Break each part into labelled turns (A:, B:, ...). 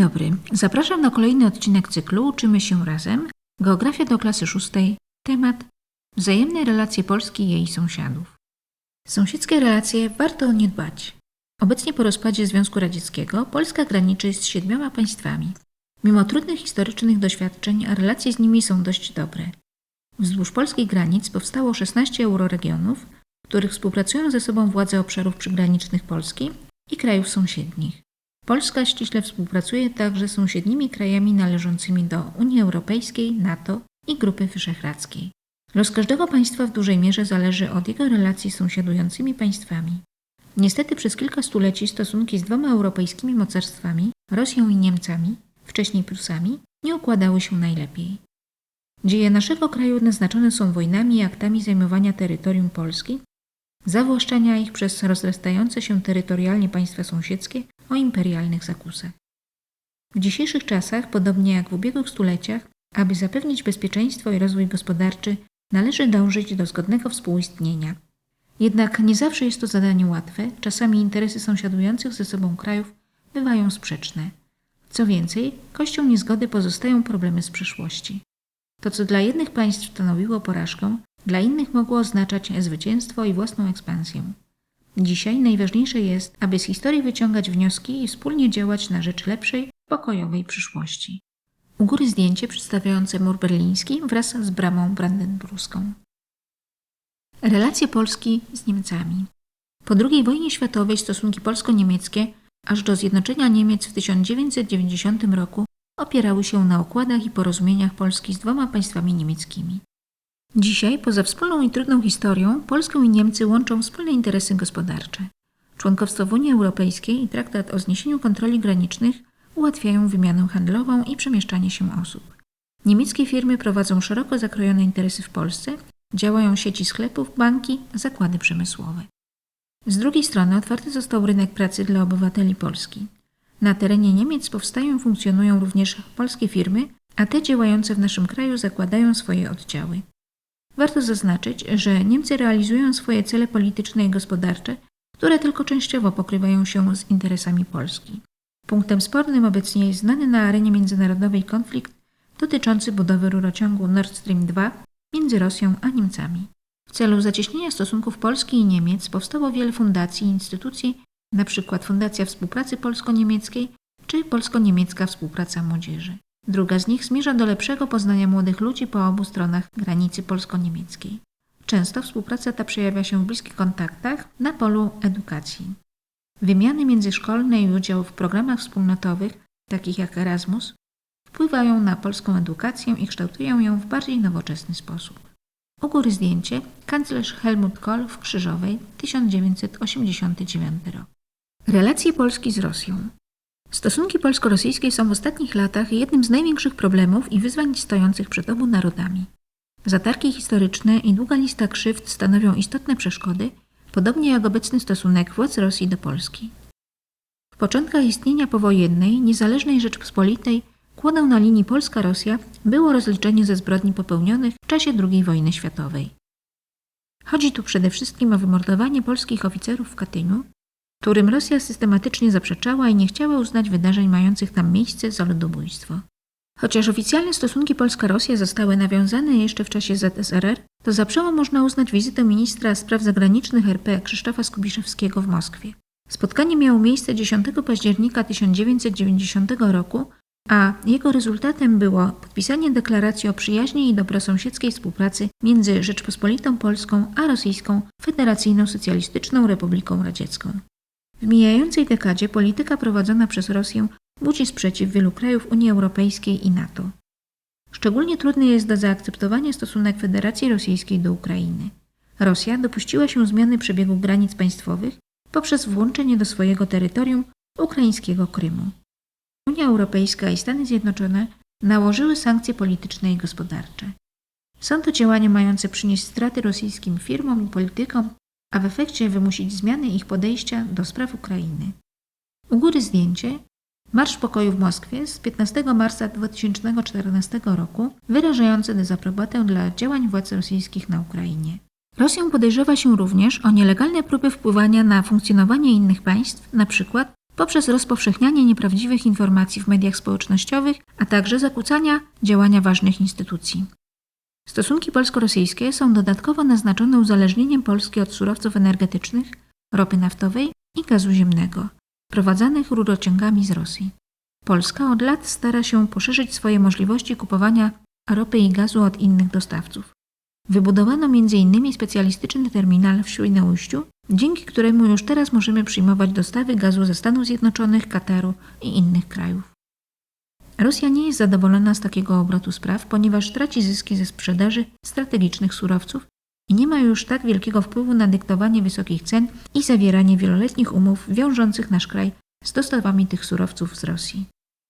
A: dobry. Zapraszam na kolejny odcinek cyklu Uczymy się razem. Geografia do klasy szóstej. Temat wzajemne relacje Polski i jej sąsiadów. Sąsiedzkie relacje warto o nie dbać. Obecnie po rozpadzie Związku Radzieckiego Polska graniczy z siedmioma państwami. Mimo trudnych historycznych doświadczeń relacje z nimi są dość dobre. Wzdłuż polskich granic powstało 16 euroregionów, których współpracują ze sobą władze obszarów przygranicznych Polski i krajów sąsiednich. Polska ściśle współpracuje także z sąsiednimi krajami należącymi do Unii Europejskiej, NATO i Grupy Wyszehradzkiej. Los każdego państwa w dużej mierze zależy od jego relacji z sąsiadującymi państwami. Niestety przez kilka stuleci stosunki z dwoma europejskimi mocarstwami, Rosją i Niemcami, wcześniej Prusami, nie układały się najlepiej. Dzieje naszego kraju naznaczone są wojnami i aktami zajmowania terytorium Polski, zawłaszczania ich przez rozrastające się terytorialnie państwa sąsiedzkie o imperialnych zakusach. W dzisiejszych czasach, podobnie jak w ubiegłych stuleciach, aby zapewnić bezpieczeństwo i rozwój gospodarczy, należy dążyć do zgodnego współistnienia. Jednak nie zawsze jest to zadanie łatwe, czasami interesy sąsiadujących ze sobą krajów bywają sprzeczne. Co więcej, kością niezgody pozostają problemy z przeszłości. To, co dla jednych państw stanowiło porażkę, dla innych mogło oznaczać zwycięstwo i własną ekspansję. Dzisiaj najważniejsze jest, aby z historii wyciągać wnioski i wspólnie działać na rzecz lepszej, pokojowej przyszłości. U góry zdjęcie przedstawiające mur berliński wraz z bramą brandenburską. Relacje Polski z Niemcami. Po II wojnie światowej stosunki polsko-niemieckie aż do zjednoczenia Niemiec w 1990 roku opierały się na układach i porozumieniach Polski z dwoma państwami niemieckimi. Dzisiaj, poza wspólną i trudną historią, Polskę i Niemcy łączą wspólne interesy gospodarcze. Członkostwo w Unii Europejskiej i traktat o zniesieniu kontroli granicznych ułatwiają wymianę handlową i przemieszczanie się osób. Niemieckie firmy prowadzą szeroko zakrojone interesy w Polsce, działają sieci sklepów, banki, zakłady przemysłowe. Z drugiej strony otwarty został rynek pracy dla obywateli Polski. Na terenie Niemiec powstają i funkcjonują również polskie firmy, a te działające w naszym kraju zakładają swoje oddziały. Warto zaznaczyć, że Niemcy realizują swoje cele polityczne i gospodarcze, które tylko częściowo pokrywają się z interesami Polski. Punktem spornym obecnie jest znany na arenie międzynarodowej konflikt dotyczący budowy rurociągu Nord Stream 2 między Rosją a Niemcami. W celu zacieśnienia stosunków Polski i Niemiec powstało wiele fundacji i instytucji, np. Fundacja Współpracy Polsko-Niemieckiej czy Polsko-Niemiecka Współpraca Młodzieży. Druga z nich zmierza do lepszego poznania młodych ludzi po obu stronach granicy polsko-niemieckiej. Często współpraca ta przejawia się w bliskich kontaktach na polu edukacji. Wymiany międzyszkolne i udział w programach wspólnotowych, takich jak Erasmus, wpływają na polską edukację i kształtują ją w bardziej nowoczesny sposób. U góry zdjęcie kanclerz Helmut Kohl w Krzyżowej 1989 rok. Relacje Polski z Rosją. Stosunki polsko-rosyjskie są w ostatnich latach jednym z największych problemów i wyzwań stojących przed obu narodami. Zatarki historyczne i długa lista krzywd stanowią istotne przeszkody, podobnie jak obecny stosunek władz Rosji do Polski. W początkach istnienia powojennej, niezależnej Rzeczpospolitej kłodą na linii Polska-Rosja było rozliczenie ze zbrodni popełnionych w czasie II wojny światowej. Chodzi tu przede wszystkim o wymordowanie polskich oficerów w Katyniu, którym Rosja systematycznie zaprzeczała i nie chciała uznać wydarzeń mających tam miejsce za ludobójstwo. Chociaż oficjalne stosunki Polska-Rosja zostały nawiązane jeszcze w czasie ZSRR, to za przełom można uznać wizytę ministra spraw zagranicznych RP Krzysztofa Skubiszewskiego w Moskwie. Spotkanie miało miejsce 10 października 1990 roku, a jego rezultatem było podpisanie deklaracji o przyjaźni i dobrosąsiedzkiej współpracy między Rzeczpospolitą Polską a Rosyjską Federacyjną Socjalistyczną Republiką Radziecką. W mijającej dekadzie polityka prowadzona przez Rosję budzi sprzeciw wielu krajów Unii Europejskiej i NATO. Szczególnie trudny jest do zaakceptowania stosunek Federacji Rosyjskiej do Ukrainy. Rosja dopuściła się zmiany przebiegu granic państwowych poprzez włączenie do swojego terytorium ukraińskiego Krymu. Unia Europejska i Stany Zjednoczone nałożyły sankcje polityczne i gospodarcze. Są to działania mające przynieść straty rosyjskim firmom i politykom a w efekcie wymusić zmiany ich podejścia do spraw Ukrainy. U góry zdjęcie Marsz Pokoju w Moskwie z 15 marca 2014 roku wyrażający dezaprobatę dla działań władz rosyjskich na Ukrainie. Rosję podejrzewa się również o nielegalne próby wpływania na funkcjonowanie innych państw, np. poprzez rozpowszechnianie nieprawdziwych informacji w mediach społecznościowych, a także zakłócania działania ważnych instytucji. Stosunki polsko-rosyjskie są dodatkowo naznaczone uzależnieniem Polski od surowców energetycznych, ropy naftowej i gazu ziemnego, prowadzanych rurociągami z Rosji. Polska od lat stara się poszerzyć swoje możliwości kupowania ropy i gazu od innych dostawców. Wybudowano m.in. specjalistyczny terminal w Świnoujściu, dzięki któremu już teraz możemy przyjmować dostawy gazu ze Stanów Zjednoczonych, Kataru i innych krajów. Rosja nie jest zadowolona z takiego obrotu spraw, ponieważ traci zyski ze sprzedaży strategicznych surowców i nie ma już tak wielkiego wpływu na dyktowanie wysokich cen i zawieranie wieloletnich umów wiążących nasz kraj z dostawami tych surowców z Rosji.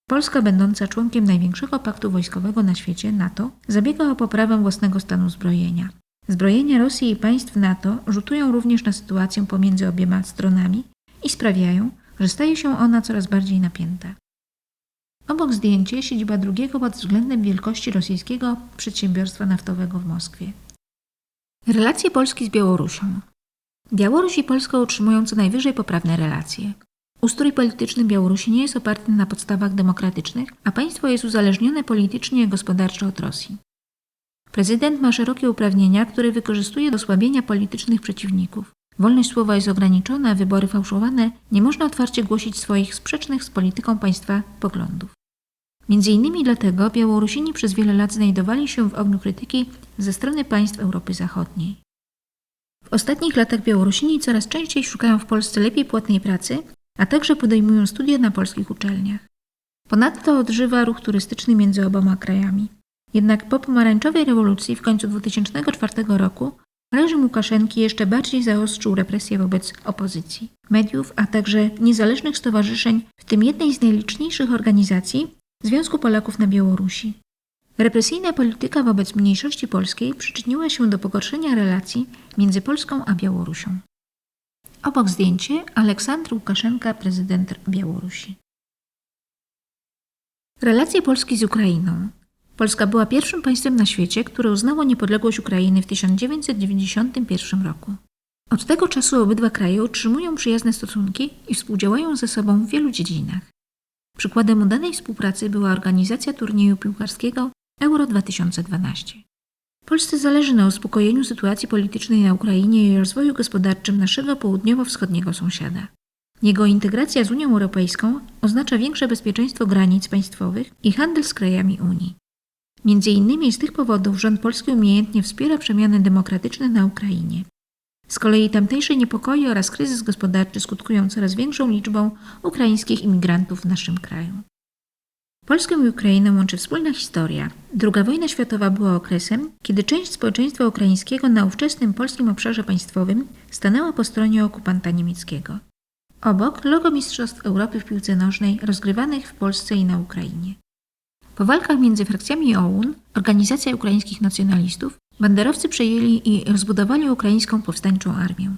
A: Polska, będąca członkiem największego paktu wojskowego na świecie NATO, zabiega o poprawę własnego stanu zbrojenia. Zbrojenia Rosji i państw NATO rzutują również na sytuację pomiędzy obiema stronami i sprawiają, że staje się ona coraz bardziej napięta. Obok zdjęcie siedziba drugiego pod względem wielkości rosyjskiego przedsiębiorstwa naftowego w Moskwie. Relacje Polski z Białorusią. Białoruś i Polska utrzymują co najwyżej poprawne relacje. Ustrój polityczny Białorusi nie jest oparty na podstawach demokratycznych, a państwo jest uzależnione politycznie i gospodarczo od Rosji. Prezydent ma szerokie uprawnienia, które wykorzystuje do słabienia politycznych przeciwników. Wolność słowa jest ograniczona, wybory fałszowane, nie można otwarcie głosić swoich sprzecznych z polityką państwa poglądów. Między innymi dlatego Białorusini przez wiele lat znajdowali się w ogniu krytyki ze strony państw Europy Zachodniej. W ostatnich latach Białorusini coraz częściej szukają w Polsce lepiej płatnej pracy, a także podejmują studia na polskich uczelniach. Ponadto odżywa ruch turystyczny między oboma krajami. Jednak po pomarańczowej rewolucji w końcu 2004 roku reżim Łukaszenki jeszcze bardziej zaostrzył represje wobec opozycji, mediów, a także niezależnych stowarzyszeń, w tym jednej z najliczniejszych organizacji Związku Polaków na Białorusi. Represyjna polityka wobec mniejszości polskiej przyczyniła się do pogorszenia relacji między Polską a Białorusią. Obok zdjęcie Aleksandr Łukaszenka, prezydent Białorusi. Relacje Polski z Ukrainą. Polska była pierwszym państwem na świecie, które uznało niepodległość Ukrainy w 1991 roku. Od tego czasu obydwa kraje utrzymują przyjazne stosunki i współdziałają ze sobą w wielu dziedzinach. Przykładem udanej współpracy była organizacja turnieju piłkarskiego Euro 2012. Polsce zależy na uspokojeniu sytuacji politycznej na Ukrainie i rozwoju gospodarczym naszego południowo-wschodniego sąsiada. Jego integracja z Unią Europejską oznacza większe bezpieczeństwo granic państwowych i handel z krajami Unii. Między innymi z tych powodów rząd polski umiejętnie wspiera przemiany demokratyczne na Ukrainie. Z kolei tamtejsze niepokoje oraz kryzys gospodarczy skutkują coraz większą liczbą ukraińskich imigrantów w naszym kraju. Polskę i Ukrainę łączy wspólna historia. Druga wojna światowa była okresem, kiedy część społeczeństwa ukraińskiego na ówczesnym polskim obszarze państwowym stanęła po stronie okupanta niemieckiego. Obok logo Mistrzostw Europy w piłce nożnej rozgrywanych w Polsce i na Ukrainie. Po walkach między frakcjami OUN, Organizacja Ukraińskich Nacjonalistów, banderowcy przejęli i rozbudowali ukraińską powstańczą armię.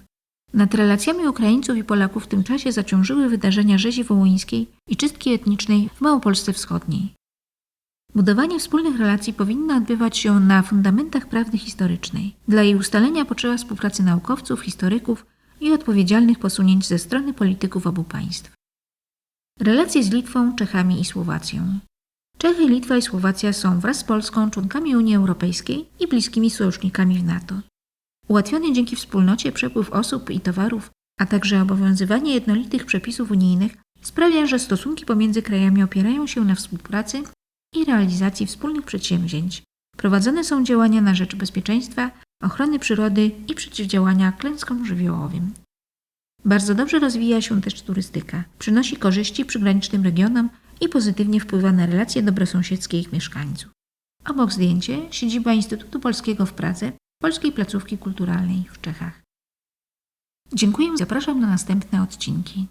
A: Nad relacjami Ukraińców i Polaków w tym czasie zaciążyły wydarzenia rzezi wołyńskiej i czystki etnicznej w Małopolsce Wschodniej. Budowanie wspólnych relacji powinno odbywać się na fundamentach prawdy historycznej. Dla jej ustalenia potrzeba współpracy naukowców, historyków i odpowiedzialnych posunięć ze strony polityków obu państw. Relacje z Litwą, Czechami i Słowacją. Czechy, Litwa i Słowacja są wraz z Polską członkami Unii Europejskiej i bliskimi sojusznikami w NATO. Ułatwiony dzięki wspólnocie przepływ osób i towarów, a także obowiązywanie jednolitych przepisów unijnych sprawia, że stosunki pomiędzy krajami opierają się na współpracy i realizacji wspólnych przedsięwzięć. Prowadzone są działania na rzecz bezpieczeństwa, ochrony przyrody i przeciwdziałania klęskom żywiołowym. Bardzo dobrze rozwija się też turystyka. Przynosi korzyści przygranicznym regionom i pozytywnie wpływa na relacje dobrosąsiedzkie ich mieszkańców. Obok zdjęcie siedziba Instytutu Polskiego w Pradze, Polskiej Placówki Kulturalnej w Czechach. Dziękuję, zapraszam na następne odcinki.